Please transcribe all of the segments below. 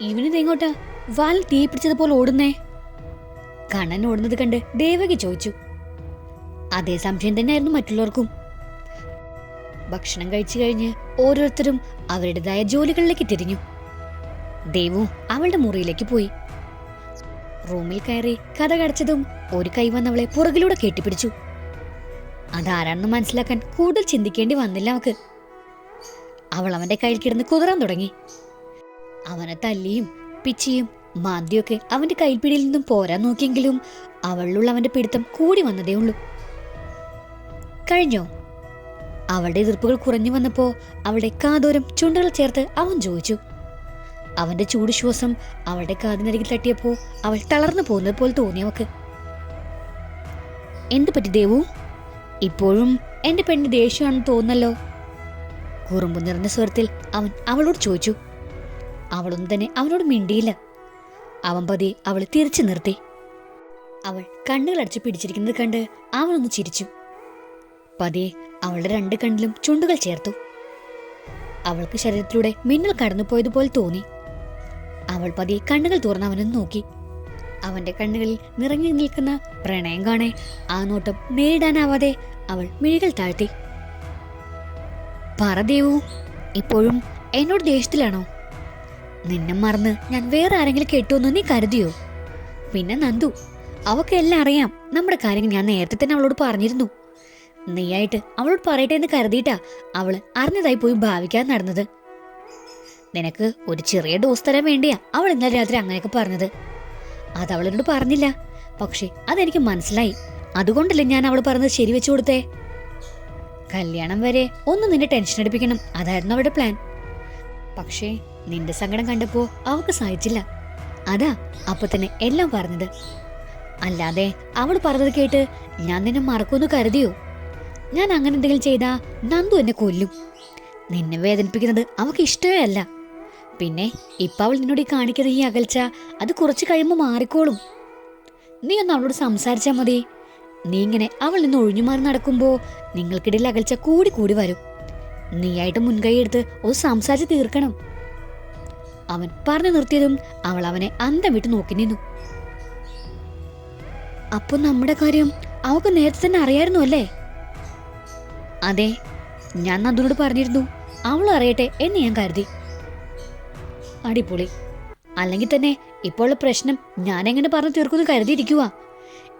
ഇവനിതെങ്ങോട്ടാ വാൽ തീ പിടിച്ചതുപോലെ ഓടുന്നേ. കണ്ണൻ ഓടുന്നത് കണ്ട് ദേവകി ചോദിച്ചു. അതേ സംശയം തന്നെയായിരുന്നു മറ്റുള്ളവർക്കും. ഭക്ഷണം കഴിച്ചു കഴിഞ്ഞ് ഓരോരുത്തരും അവരുടേതായ ജോലികളിലേക്ക് തിരിഞ്ഞു. ദേവു അവളുടെ മുറിയിലേക്ക് പോയി. റൂമിൽ കയറി കഥ കടച്ചതും ഒരു കൈ വന്നവളെ പുറകിലൂടെ കെട്ടിപ്പിടിച്ചു. അതാരാണെന്ന് മനസ്സിലാക്കാൻ കൂടുതൽ ചിന്തിക്കേണ്ടി വന്നില്ല അവക്ക്. അവൾ അവന്റെ കയ്യിൽ കിടന്ന് കുതിരാൻ തുടങ്ങി. അവനെ തല്ലിയും പിച്ചിയും മാന്തിയൊക്കെ അവന്റെ കൈപ്പിടിയിൽ നിന്നും പോരാൻ നോക്കിയെങ്കിലും അവളിലുള്ള അവന്റെ പിടുത്തം കൂടി വന്നതേ ഉള്ളൂ. കഴിഞ്ഞോ? അവളുടെ എതിർപ്പുകൾ കുറഞ്ഞു വന്നപ്പോ അവളുടെ കാതോരം ചുണ്ടുകൾ ചേർത്ത് അവൻ ചോദിച്ചു. അവന്റെ ചൂട് ശ്വാസം അവളുടെ കാതിനരികിൽ തട്ടിയപ്പോ അവൾ തളർന്നു പോകുന്നത് പോലെ തോന്നി അവക്ക്. എന്ത് പറ്റി ദേവു? ഇപ്പോഴും എന്റെ പെണ്ണ് ദേഷ്യമാണെന്ന് തോന്നല്ലോ കുറുമ്പ് നിറഞ്ഞ സ്വരത്തിൽ അവൻ അവളോട് ചോദിച്ചു. അവളൊന്നും തന്നെ അവനോട് മിണ്ടിയില്ല. അവൻ പതി അവളെ തിരിച്ചു നിർത്തി. അവൾ കണ്ണുകളടച്ച് പിടിച്ചിരിക്കുന്നത് കണ്ട് അവനൊന്ന് ചിരിച്ചു. പതിയെ അവളുടെ രണ്ട് കണ്ണിലും ചുണ്ടുകൾ ചേർത്തു. അവൾക്ക് ശരീരത്തിലൂടെ മിന്നൽ കടന്നുപോയതുപോലെ തോന്നി. അവൾ പതി കണ്ണുകൾ തുറന്ന് അവനൊന്ന് നോക്കി. അവന്റെ കണ്ണുകളിൽ നിറഞ്ഞു നിൽക്കുന്ന പ്രണയം കാണെ ആ നോട്ടം നേരിടാനാവാതെ അവൾ മിഴികൾ താഴ്ത്തി. പറ ദേവു ഇപ്പോഴും എന്നോട് ദേഷ്യത്തിലാണോ? നിന്നെ മറന്ന് ഞാൻ വേറെ ആരെങ്കിലും കെട്ടുമെന്ന് നീ കരുതിയോ? പിന്നെ നന്ദു അവക്ക് എല്ലാം അറിയാം നമ്മുടെ കാര്യങ്ങൾ ഞാൻ നേരത്തെ തന്നെ അവളോട് പറഞ്ഞിരുന്നു. നീയായിട്ട് അവളോട് പറയട്ടെ എന്ന് കരുതിയിട്ടാ അവൾ അറിഞ്ഞതായി പോയി ഭാവിക്കാൻ നടന്നത്. നിനക്ക് ഒരു ചെറിയ ഡോസ് തരാൻ വേണ്ടിയാ അവൾ ഇന്നലെ രാത്രി അങ്ങനെയൊക്കെ പറഞ്ഞത്. അത് അവളെന്നോട് പറഞ്ഞില്ല. പക്ഷെ അതെനിക്ക് മനസ്സിലായി. അതുകൊണ്ടല്ലേ ഞാൻ അവൾ പറഞ്ഞത് ശരിവെച്ചു കൊടുത്തേ? കല്യാണം വരെ ഒന്ന് നിന്നെ ടെൻഷൻ അടിപ്പിക്കണം. അതായിരുന്നു അവളുടെ പ്ലാൻ പക്ഷേ നിന്റെ സങ്കടം കണ്ടപ്പോ അവക്ക് സഹിച്ചില്ല. അതാ അപ്പൊ തന്നെ എല്ലാം പറഞ്ഞത്. അല്ലാതെ അവൾ പറഞ്ഞത് കേട്ട് ഞാൻ നിന്നെ മറക്കുമെന്ന് കരുതിയോ? ഞാൻ അങ്ങനെ എന്തെങ്കിലും ചെയ്താ നന്ദു എന്നെ കൊല്ലും. നിന്നെ വേദനിപ്പിക്കുന്നത് അവൾക്ക് ഇഷ്ടമേ അല്ല. പിന്നെ ഇപ്പൊ അവൾ നിന്നോട് കാണിക്കുന്ന ഈ അകൽച്ച അത് കുറച്ച് കഴിയുമ്പോൾ മാറിക്കോളും. നീ ഒന്ന് അവളോട് സംസാരിച്ചാൽ മതി. നീ ഇങ്ങനെ അവൾ നിന്ന് ഒഴിഞ്ഞു മാറി നടക്കുമ്പോ നിങ്ങൾക്കിടയിൽ അകൽച്ച കൂടി കൂടി വരും. നീയായിട്ട് മുൻകൈ എടുത്ത് ഒന്ന് സംസാരിച്ച് തീർക്കണം. അവൻ പറഞ്ഞു നിർത്തിയതും അവൾ അവനെ അന്തം വിട്ട് നോക്കി നിന്നു. അപ്പൊ നമ്മുടെ കാര്യം അവക്ക് നേരത്തെ തന്നെ അറിയായിരുന്നു അല്ലേ? അതെ ഞാൻ നന്ദുനോട് പറഞ്ഞിരുന്നു. അവൾ അറിയട്ടെ എന്ന് ഞാൻ കരുതി. അടിപൊളി. അല്ലെങ്കിൽ തന്നെ ഇപ്പോൾ പ്രശ്നം ഞാൻ എങ്ങനെ പറഞ്ഞു തീർക്കുമെന്ന് കരുതിയിരിക്കുക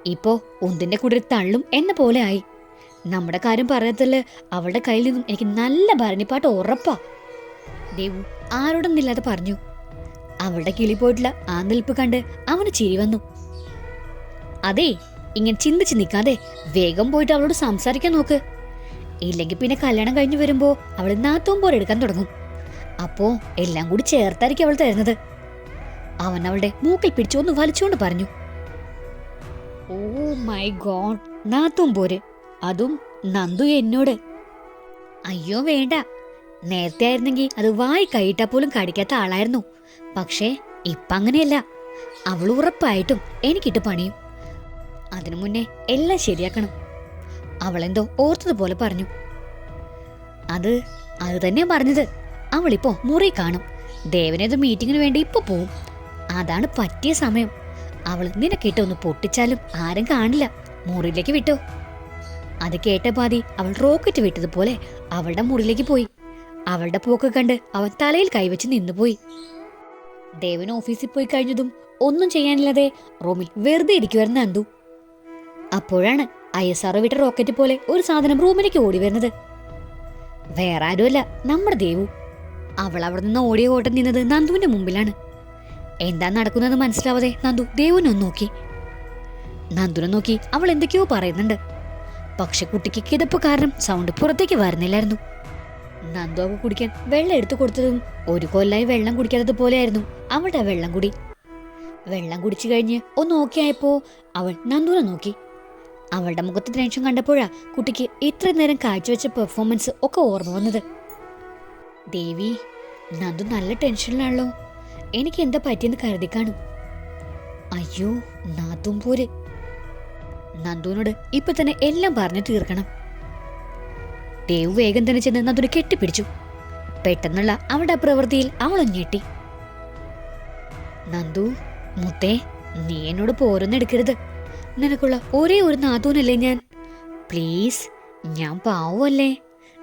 ഇപ്പോ ഒന്നിന്റെ കൂടെ തള്ളും എന്ന പോലെ ആയി. നമ്മുടെ കാര്യം പറയത്തിൽ അവളുടെ കയ്യിൽ നിന്നും എനിക്ക് നല്ല ഭരണിപ്പാട്ട് ഉറപ്പാ. ദേവു ആരോടൊന്നില്ലാതെ പറഞ്ഞു. അവളുടെ കിളി പോയിട്ടുള്ള ആ നിൽപ്പ് കണ്ട് അവന് ചിരി വന്നു. അതെ ഇങ്ങനെ ചിന്തിച്ച് നിൽക്കാതെ വേഗം പോയിട്ട് അവളോട് സംസാരിക്കാൻ നോക്ക്. ഇല്ലെങ്കിൽ പിന്നെ കല്യാണം കഴിഞ്ഞു വരുമ്പോ അവൾ നാത്തവും പോലെ എടുക്കാൻ തുടങ്ങും. അപ്പോ എല്ലാം കൂടി ചേർത്തായിരിക്കും അവൾ തരുന്നത്. അവൻ അവളുടെ മൂക്കിൽ പിടിച്ചൊന്ന് വലിച്ചുകൊണ്ട് പറഞ്ഞു. ഓ മൈ ഗോഡ് നാത്തും പോര്. അതും നന്ദു എന്നോട്. അയ്യോ വേണ്ട. നേരത്തെ ആയിരുന്നെങ്കിൽ അത് വായി കൈയിട്ടാ പോലും കടിക്കാത്ത ആളായിരുന്നു. പക്ഷേ ഇപ്പൊ അങ്ങനെയല്ല അവൾ ഉറപ്പായിട്ടും എനിക്കിട്ട് പണിയും. അതിനു മുന്നേ എല്ലാം ശരിയാക്കണം. അവളെന്തോ ഓർത്തതുപോലെ പറഞ്ഞു. അത് അത് തന്നെ പറഞ്ഞത്. അവളിപ്പോ മുറി കാണും. ദേവനേത് മീറ്റിങ്ങിന് വേണ്ടി ഇപ്പൊ പോവും. അതാണ് പറ്റിയ സമയം. അവൾ നിനക്കിട്ട് ഒന്ന് പൊട്ടിച്ചാലും ആരും കാണില്ല. മുറിയിലേക്ക് വിട്ടോ. അത് കേട്ട പാതി അവൾ റോക്കറ്റ് വിട്ടതുപോലെ അവളുടെ മുറിയിലേക്ക് പോയി. അവളുടെ പോക്ക് കണ്ട് അവൻ തലയിൽ കൈവച്ച് നിന്നുപോയി. ദേവൻ ഓഫീസിൽ പോയി കഴിഞ്ഞതും ഒന്നും ചെയ്യാനില്ലാതെ റൂമിൽ വെറുതെ ഇരിക്കുവായിരുന്നു നന്ദു. അപ്പോഴാണ് ഐ എസ് ആർ വിട്ട റോക്കറ്റ് പോലെ ഒരു സാധനം റൂമിലേക്ക് ഓടി വരുന്നത്. വേറെ ആരുമല്ല നമ്മുടെ ദേവു. അവൾ അവിടെ നിന്ന് ഓടിയ ഓട്ടം നിന്നത് നന്ദുവിന്റെ മുമ്പിലാണ്. എന്താ നടക്കുന്നത് മനസ്സിലാവാതെ നന്ദു ദേവുനെ ഒന്ന് നോക്കി. നന്ദുനെ നോക്കി അവൾ എന്തൊക്കെയോ പറയുന്നുണ്ട്. പക്ഷെ കുട്ടിക്ക് കിതപ്പ് കാരണം സൗണ്ട് പുറത്തേക്ക് വരുന്നില്ലായിരുന്നു. നന്ദു അവ കുടിക്കാൻ വെള്ളം എടുത്തു കൊടുത്തതും ഒരു കൊല്ലായി വെള്ളം കുടിക്കാത്തത് പോലെയായിരുന്നു. അവളുടെ വെള്ളം കുടി. വെള്ളം കുടിച്ചു കഴിഞ്ഞ് ഒന്ന് നോക്കിയായപ്പോ അവൾ നന്ദുനെ നോക്കി. അവളുടെ മുഖത്ത് ടെൻഷൻ കണ്ടപ്പോഴാ കുട്ടിക്ക് ഇത്ര നേരം കാഴ്ചവെച്ച പെർഫോമൻസ് ഒക്കെ ഓർമ്മ വന്നത്. ദേവി നന്ദു നല്ല ടെൻഷനിലാണല്ലോ. എനിക്ക് എന്താ പറ്റിയെന്ന് കരുതി കാണും. അയ്യോ നാത്തും പോരെ. നന്ദുവിനോട് ഇപ്പൊ തന്നെ എല്ലാം പറഞ്ഞു തീർക്കണം. ദേവ് വേഗം തന്നെ ചെന്ന് നന്ദുനെ കെട്ടിപ്പിടിച്ചു. പെട്ടെന്നുള്ള അവളുടെ പ്രവൃത്തിയിൽ അവളും ഞെട്ടി. നന്ദു മുത്തേ നീ എന്നോട് പോരൊന്നെടുക്കരുത് നിനക്കുള്ള ഒരേ ഒരു നാത്തൂനല്ലേ ഞാൻ. പ്ലീസ് ഞാൻ പാവല്ലേ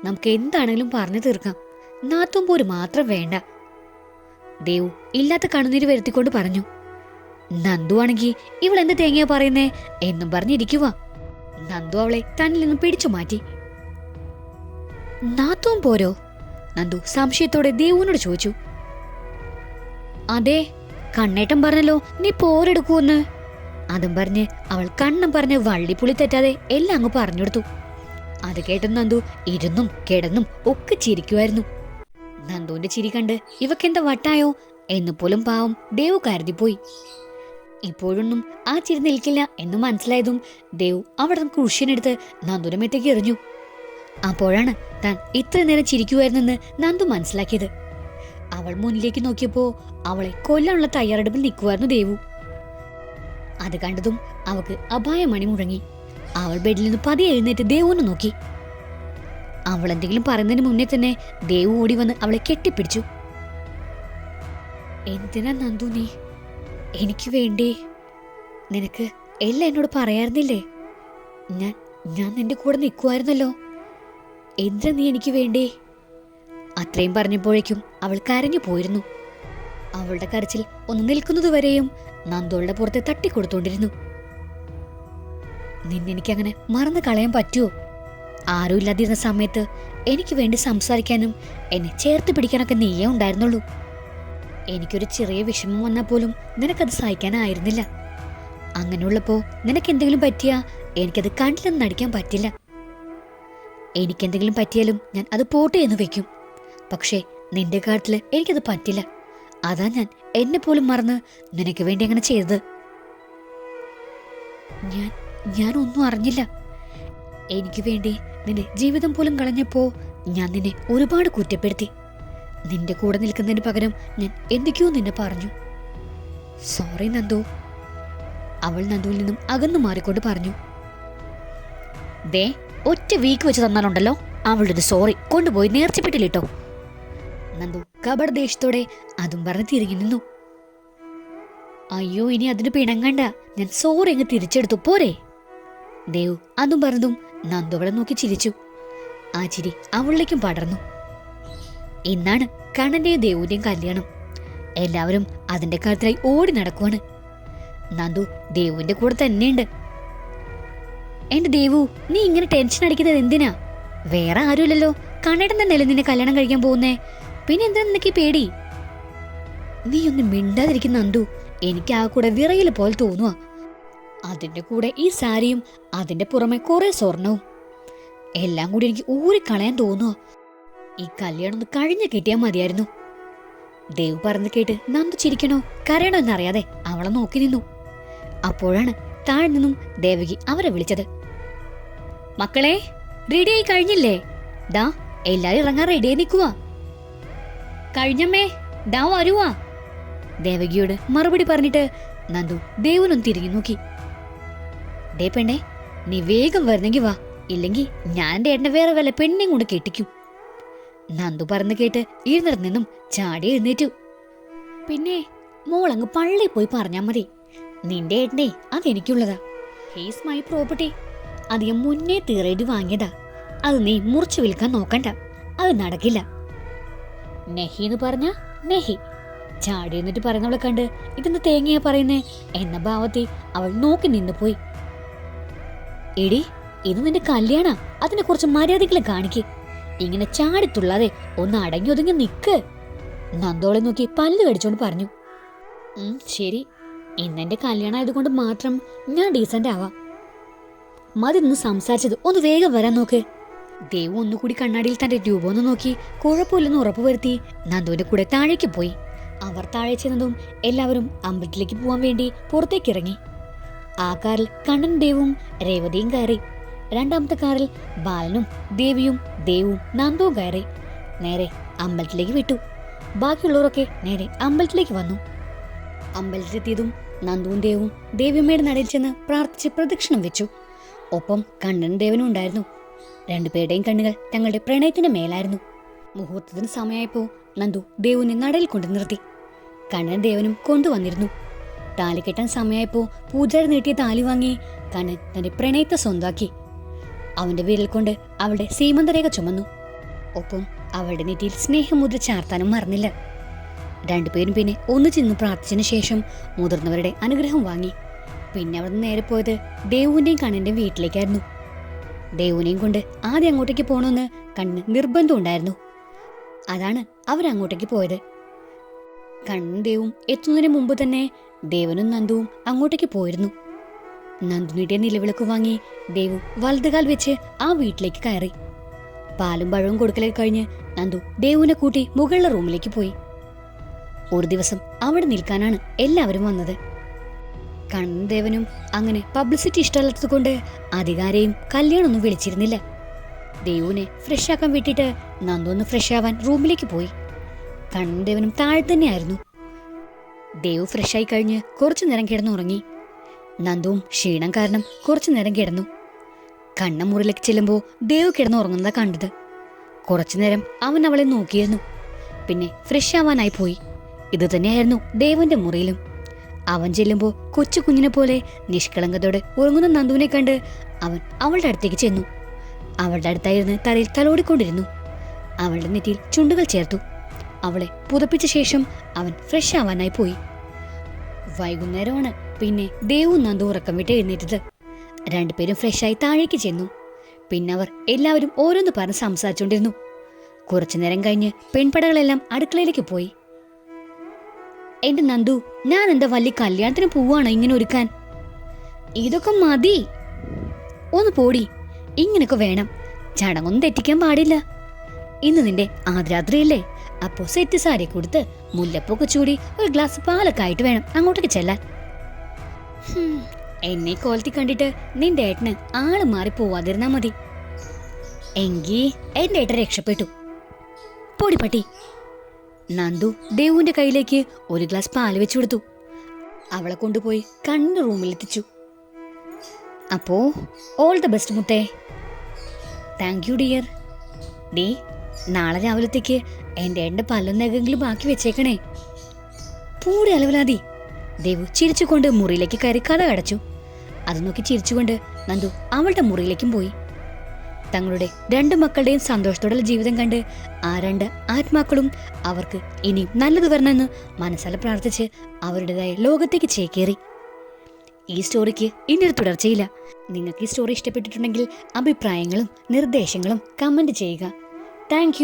നമുക്ക് എന്താണെങ്കിലും പറഞ്ഞു തീർക്കാം. നാത്തും പോര് മാത്രം വേണ്ട. ദേവ് ഇല്ലാത്ത കണ്ണുനീര് വരുത്തിക്കൊണ്ട് പറഞ്ഞു. നന്ദു ആണെങ്കിൽ ഇവൾ തേങ്ങയാ പറയുന്നേ? എന്നും പറഞ്ഞിരിക്കുക നന്ദു അവളെ തന്നിൽ നിന്നും പിടിച്ചു മാറ്റി. നാത്തൂൻ പോരോ? നന്ദു സംശയത്തോടെ ദേവുവിനോട് ചോദിച്ചു. അതെ കണ്ണേട്ടൻ പറഞ്ഞല്ലോ നീ പോരെടുക്കൂന്ന് അതും പറഞ്ഞ് അവൾ കണ്ണം പറഞ്ഞ് വള്ളിപ്പുളി തെറ്റാതെ എല്ലാം അങ്ങ് പറഞ്ഞെടുത്തു അത് കേട്ട് നന്ദു ഇരുന്നും കിടന്നും ഒക്കെ ചിരിക്കുമായിരുന്നു നന്ദുവിന്റെ ചിരി കണ്ട് ഇവക്കെന്താ വട്ടായോ എന്ന് പോലും പാവം ദേവു കരുതിപ്പോയി. ഇപ്പോഴൊന്നും ആ ചിരി നിൽക്കില്ല എന്ന് മനസ്സിലായതും ദേവ് അവിടെ നിന്ന് കുഷ്യനെടുത്ത് മേത്തേക്ക് എറിഞ്ഞു. അപ്പോഴാണ് താൻ ഇത്ര നേരം ചിരിക്കുമായിരുന്നെന്ന് നന്ദു മനസ്സിലാക്കിയത്. അവൾ മുന്നിലേക്ക് നോക്കിയപ്പോ അവളെ കൊല്ലാനുള്ള തയ്യാറെടുപ്പിൽ നിൽക്കുമായിരുന്നു ദേവു. അത് കണ്ടതും അവക്ക് അപായമണി മുഴങ്ങി. അവൾ ബെഡിൽ നിന്ന് പതി എഴുന്നേറ്റ് ദേവുവിനെ നോക്കി. അവൾ എന്തെങ്കിലും പറയുന്നതിന് മുന്നേ തന്നെ ദേവു ഓടി വന്ന് അവളെ കെട്ടിപ്പിടിച്ചു. എന്തിനാ നന്ദു നീ? എനിക്ക് വേണ്ടി? നിനക്ക് എല്ലാം എന്നോട് പറയാറുന്നില്ലേ? ഞാൻ ഞാൻ നിന്റെ കൂടെ നിൽക്കുമായിരുന്നല്ലോ എന്തിനാ നീ എനിക്ക് വേണ്ടേ? അത്രയും പറഞ്ഞപ്പോഴേക്കും അവൾ കരഞ്ഞു പോയിരുന്നു. അവളുടെ കരച്ചിൽ ഒന്ന് നിൽക്കുന്നതുവരെയും നന്ദോളുടെ പുറത്തെ തട്ടിക്കൊടുത്തോണ്ടിരുന്നു. നിന്നെനിക്കങ്ങനെ മറന്നു കളയാൻ പറ്റുമോ ആരുമില്ലാതിരുന്ന സമയത്ത് എനിക്ക് വേണ്ടി സംസാരിക്കാനും എന്നെ ചേർത്ത് പിടിക്കാനൊക്കെ നീയേ ഉണ്ടായിരുന്നുള്ളൂ. എനിക്കൊരു ചെറിയ വിഷമം വന്നാൽ പോലും നിനക്കത് സഹിക്കാനായിരുന്നില്ല. അങ്ങനെയുള്ളപ്പോൾ നിനക്ക് എന്തെങ്കിലും പറ്റിയാ എനിക്കത് കണ്ടില്ലെന്ന് നടിക്കാൻ പറ്റില്ല. എനിക്കെന്തെങ്കിലും പറ്റിയാലും ഞാൻ അത് പോട്ടെ എന്ന് വെക്കും പക്ഷേ നിന്റെ കാട്ടിൽ എനിക്കത് പറ്റില്ല. അതാ ഞാൻ എന്നെ പോലും മറന്ന് നിനക്ക് വേണ്ടി അങ്ങനെ ചെയ്തത്. ഞാൻ ഞാൻ ഒന്നും അറിഞ്ഞില്ല. എനിക്ക് വേണ്ടി നിന്റെ ജീവിതം പോലും കളഞ്ഞപ്പോ ഞാൻ നിന്നെ ഒരുപാട് കുറ്റപ്പെടുത്തി. നിന്റെ കൂടെ നിൽക്കുന്നതിന് പകരം ഞാൻ എന്തൊക്കെയോ നിന്നെ പറഞ്ഞു. സോറി നന്ദു. അവൾ നന്ദുവിൽ നിന്നും അകന്നു മാറിക്കൊണ്ട് പറഞ്ഞു. ദേ ഒറ്റ വീക്ക് വെച്ച് തന്നാലുണ്ടല്ലോ. അവളുടെ സോറി കൊണ്ടുപോയി നേർച്ചപ്പെട്ടിലിട്ടോ. നന്ദു കബഡ് ദേഷ്യത്തോടെ അതും പറഞ്ഞ് തിരിഞ്ഞു നിന്നു. അയ്യോ ഇനി അതിന് പിണങ്ങണ്ട. ഞാൻ സോറി അങ്ങ് തിരിച്ചെടുത്തു പോരെ. ദേവ് അതും പറഞ്ഞതും നന്ദു അവളെ നോക്കി ചിരിച്ചു. ആ ചിരി അവളിലേക്കും പടർന്നു. ഇന്നാണ് കണ്ണന്റെയും ദേവുവിന്റെയും കല്യാണം. എല്ലാവരും അതിന്റെ കാര്യത്തിലായി ഓടി നടക്കുവാണ്. നന്ദു ദേവുവിന്റെ കൂടെ തന്നെയുണ്ട്. എന്റെ ദേവു നീ ഇങ്ങനെ ടെൻഷൻ അടിക്കുന്നത് എന്തിനാ? വേറെ ആരുമില്ലല്ലോ. കണ്ണേട്ടൻ തന്നെയല്ലേ നിന്നെ കല്യാണം കഴിക്കാൻ പോകുന്നേ. പിന്നെ എന്താ നിനക്ക് പേടി? നീ ഒന്ന് മിണ്ടാതിരിക്കുന്ന അന്തു എനിക്ക് ആ കൂടെ വിറയിൽ പോലെ തോന്നുക അതിന്റെ കൂടെ ഈ സാരിയും അതിന്റെ പുറമെ കുറെ സ്വർണവും. എല്ലാം കൂടി എനിക്ക് ഊരി കളയാൻ തോന്നുക ഈ കല്യാണം ഒന്ന് കഴിഞ്ഞു കിട്ടിയാൽ മതിയായിരുന്നു. ദേവ് പറഞ്ഞു കേട്ട് നന്ദു ചിരിക്കണോ കരയണോ എന്നറിയാതെ അവളെ നോക്കി നിന്നു. അപ്പോഴാണ് താഴെ നിന്നും ദേവകി അവരെ വിളിച്ചത്. മക്കളെ റെഡിയായി കഴിഞ്ഞില്ലേ? ദാ എല്ലാരും ഇറങ്ങാൻ റെഡിയായി നിൽക്കുവാ. കഴിഞ്ഞമ്മേ ദാ വരുവാ. ദേവകിയോട് മറുപടി പറഞ്ഞിട്ട് നന്ദു ദേവനൊന്ന് തിരിഞ്ഞു നോക്കി. ദേ പെണ്ണേ നീ വേഗം വരുന്നെങ്കി വാ. ഇല്ലെങ്കി ഞാൻ എന്റെ എണ്ണ വേറെ വല്ല പെണ്ണേയും കൊണ്ട് കെട്ടിക്കും. നന്ദു പറഞ്ഞു കേട്ട് എഴുന്നേറ്റ് നിന്നും ചാടി എഴുന്നേറ്റു. പിന്നെ മോളങ്ങ് പള്ളി പോയി പറഞ്ഞാ മതി. നിന്റെ ഏട്ടനെ അതെനിക്കുള്ളതാ. ഹീസ് മൈ പ്രോപ്പർട്ടി ഞാൻ മുന്നേ തീറേറ്റ് വാങ്ങിയതാ. അത് നീ മുറിച്ചു വിൽക്കാൻ നോക്കണ്ട. അത് നടക്കില്ല. നെഹി എന്ന് പറഞ്ഞ നെഹി. ചാടി എന്നിട്ട് പറയുന്നവളെ കണ്ട് ഇതെന്ത് തേങ്ങയാ പറയുന്നേ? എന്ന ഭാവത്തിൽ അവൾ നോക്കി നിന്നു പോയി. എടി ഇത് നിന്റെ കല്യാണ. അതിനെ കുറച്ച് മര്യാദകളെ കാണിക്ക്. ഇങ്ങനെ ചാടിത്തുള്ളാതെ ഒന്ന് അടങ്ങി ഒതുങ്ങി നിക്ക്. നന്ദോളെ നോക്കി പല്ല് കടിച്ചോണ്ട് പറഞ്ഞു. "ഉം, ശരി. ഇന്നെന്റെ കല്യാണം ആയതുകൊണ്ട് മാത്രം ഞാൻ ഡീസന്റ് ആവാം. മതി നിന്ന് സംസാരിച്ചത് ഒന്ന് വേഗം വരാൻ നോക്ക്. ദേവു ഒന്നുകൂടി കണ്ണാടിയിൽ തന്റെ രൂപം ഒന്ന് നോക്കി കുഴപ്പമില്ലെന്ന് ഉറപ്പുവരുത്തി നന്ദുവിന്റെ കൂടെ താഴേക്ക് പോയി. അവർ താഴെ ചെന്നതും എല്ലാവരും അമ്പലത്തിലേക്ക് പോവാൻ വേണ്ടി പുറത്തേക്ക് ഇറങ്ങി. ആ കാറിൽ കണ്ണൻ ദേവും രേവതിയും കയറി. രണ്ടാമത്തെ കാറിൽ ബാലനും ദേവിയും ദേവും നന്ദുവും കയറി. നേരെ അമ്പലത്തിലേക്ക് വിട്ടു. ബാക്കിയുള്ളവരൊക്കെ നേരെ അമ്പലത്തിലേക്ക് വന്നു. അമ്പലത്തിലെത്തിയതും നന്ദുവും ദേവും ദേവിയമ്മയുടെ നടയിൽ ചെന്ന് പ്രാർത്ഥിച്ച് പ്രദക്ഷിണം വെച്ചു. ഒപ്പം കണ്ണൻ ദേവനും ഉണ്ടായിരുന്നു. രണ്ടുപേരുടെയും കണ്ണുകൾ തങ്ങളുടെ പ്രണയത്തിന്റെ മേലായിരുന്നു. മുഹൂർത്തത്തിന് സമയമായപ്പോ നന്ദു ദേവുവിനെ നടയിൽ കൊണ്ടു നിർത്തി. കണ്ണൻ ദേവനും കൊണ്ടുവന്നിരുന്നു താലി കെട്ടാൻ സമയമായപ്പോ പൂജാരി നീട്ടിയ താലി വാങ്ങി കണ്ണൻ തന്റെ പ്രണയത്തെ സ്വന്താക്കി അവന്റെ വിരൽ കൊണ്ട് അവളുടെ സീമന്തരേഖ ചുമന്നു. ഒപ്പം അവളുടെ നെറ്റിയിൽ സ്നേഹമുദ്ര ചാർത്താനും മറന്നില്ല. രണ്ടുപേരും പിന്നെ ഒന്നു ചെന്ന് പ്രാർത്ഥിച്ചതിന് ശേഷം മുതിർന്നവരുടെ അനുഗ്രഹം വാങ്ങി. പിന്നെ അവിടെ നേരെ പോയത് ദേവുവിന്റെയും കണ്ണിന്റെയും വീട്ടിലേക്കായിരുന്നു. ദേവുവിനെയും കൊണ്ട് ആദ്യം അങ്ങോട്ടേക്ക് പോകണമെന്ന് നിർബന്ധം ഉണ്ടായിരുന്നു. അതാണ് അവരങ്ങോട്ടേക്ക് പോയത്. കണ്ണും ദേവും എത്തുന്നതിന് മുമ്പ് തന്നെ ദേവനും നന്ദുവും അങ്ങോട്ടേക്ക് പോയിരുന്നു. നന്ദുനിയുടെ നിലവിളക്ക് വാങ്ങി ദേവു വലതുകാൽ വെച്ച് ആ വീട്ടിലേക്ക് കയറി. പാലും പഴവും കൊടുക്കലേ കഴിഞ്ഞ് നന്ദു ദേവുവിനെ കൂട്ടി മുകളിലെ റൂമിലേക്ക് പോയി. ഒരു ദിവസം അവിടെ നിൽക്കാനാണ് എല്ലാവരും വന്നത്. കണ്ണൻ ദേവനും അങ്ങനെ പബ്ലിസിറ്റി ഇഷ്ടമല്ലാത്തത് കൊണ്ട് അധികാരെയും കല്യാണമൊന്നും വിളിച്ചിരുന്നില്ല. ദേവുവിനെ ഫ്രഷ് ആക്കാൻ വിട്ടിട്ട് നന്ദൊന്ന് ഫ്രഷ് ആവാൻ റൂമിലേക്ക് പോയി. കണ്ണൻ ദേവനും താഴെ തന്നെയായിരുന്നു. ദേവു ഫ്രഷായി കഴിഞ്ഞ് കുറച്ചു നേരം കിടന്നുറങ്ങി. നന്ദുവും ക്ഷീണം കാരണം കുറച്ചു നേരം കിടന്നു. കണ്ണമുറിയിലേക്ക് ചെല്ലുമ്പോൾ ദേവ് കിടന്നുറങ്ങുന്നതാ കണ്ടത്. കുറച്ചു നേരം അവൻ അവളെ നോക്കിയിരുന്നു. പിന്നെ ഫ്രഷ് ആവാനായി പോയി. ഇത് തന്നെയായിരുന്നു ദേവന്റെ മുറിയിലും. അവൻ ചെല്ലുമ്പോൾ കൊച്ചു കുഞ്ഞിനെ പോലെ നിഷ്കളങ്കതയോടെ ഉറങ്ങുന്ന നന്ദുവിനെ കണ്ട് അവൻ അവളുടെ അടുത്തേക്ക് ചെന്നു. അവളുടെ അടുത്തായിരുന്ന് തലയിൽ തലോടിക്കൊണ്ടിരുന്നു. അവളുടെ നെറ്റിയിൽ ചുണ്ടുകൾ ചേർത്തു. അവളെ പുതപ്പിച്ച ശേഷം അവൻ ഫ്രഷ് ആവാനായി പോയി. വൈകുന്നേരമാണ്. പിന്നെ ദേവു നന്ദു ഉറക്കം വിട്ട് എഴുന്നേറ്റത്. രണ്ടുപേരും ഫ്രഷായി താഴേക്ക് ചെന്നു. പിന്നെ അവർ എല്ലാവരും ഓരോന്ന് പറഞ്ഞ് സംസാരിച്ചുകൊണ്ടിരുന്നു കുറച്ചു നേരം കഴിഞ്ഞ് പെൺപടകളെല്ലാം അടുക്കളയിലേക്ക് പോയി. എന്റെ നന്ദു ഞാൻ എന്താ വലിയ കല്യാണത്തിന് പോവാണോ ഇങ്ങനെ ഒരുക്കാൻ? ഇതൊക്കെ മതി. ഒന്ന് പോടി ഇങ്ങനൊക്കെ വേണം. ചടങ്ങൊന്നും തെറ്റിക്കാൻ പാടില്ല. ഇന്ന് നിന്റെ ആദ്രാത്രിയല്ലേ? അപ്പോ സെറ്റ് സാരി കൊടുത്ത് മുല്ലപ്പൊക്കെ ചൂടി ഒരു ഗ്ലാസ് പാലൊക്കെ ആയിട്ട് വേണം അങ്ങോട്ടേക്ക് ചെല്ലാൻ. എന്നെ കോലത്തി കണ്ടിട്ട് നിന്റെ ഏട്ടന് ആൾ മാറി പോവാതിരുന്നാ മതി. എങ്കി എന്റെ ഏട്ടൻ രക്ഷപ്പെട്ടു. പൊടിപ്പട്ടി പട്ടി. നന്ദു ദേവുവിന്റെ കയ്യിലേക്ക് ഒരു ഗ്ലാസ് പാൽ വെച്ചു കൊടുത്തു. അവളെ കൊണ്ടുപോയി കണ്ണു റൂമിലെത്തിച്ചു. അപ്പോ ഓൾ ദ ബെസ്റ്റ് മുത്തേ. താങ്ക് യു ഡിയർ ഡീ നാളെ രാവിലത്തേക്ക് എന്റെ എന്റെ പല്ലൊന്നേകെങ്കിലും ബാക്കി വെച്ചേക്കണേ. പൂടി അലവലാതി. ദേവു ചിരിച്ചുകൊണ്ട് മുറിയിലേക്ക് കയറി കഥ കടച്ചു. അത് നോക്കി ചിരിച്ചുകൊണ്ട് നന്ദു അവളുടെ മുറിയിലേക്കും പോയി. തങ്ങളുടെ രണ്ട് മക്കളുടെയും സന്തോഷത്തോടുള്ള ജീവിതം കണ്ട് ആ രണ്ട് ആത്മാക്കളും അവർക്ക് ഇനി നല്ലത് വരണമെന്ന് മനസ്സാല പ്രാർത്ഥിച്ച് അവരുടേതായ ലോകത്തേക്ക് ചേക്കേറി. ഈ സ്റ്റോറിക്ക് ഇനിയൊരു തുടർച്ചയില്ല. നിങ്ങൾക്ക് ഈ സ്റ്റോറി ഇഷ്ടപ്പെട്ടിട്ടുണ്ടെങ്കിൽ അഭിപ്രായങ്ങളും നിർദ്ദേശങ്ങളും കമന്റ് ചെയ്യുക. താങ്ക്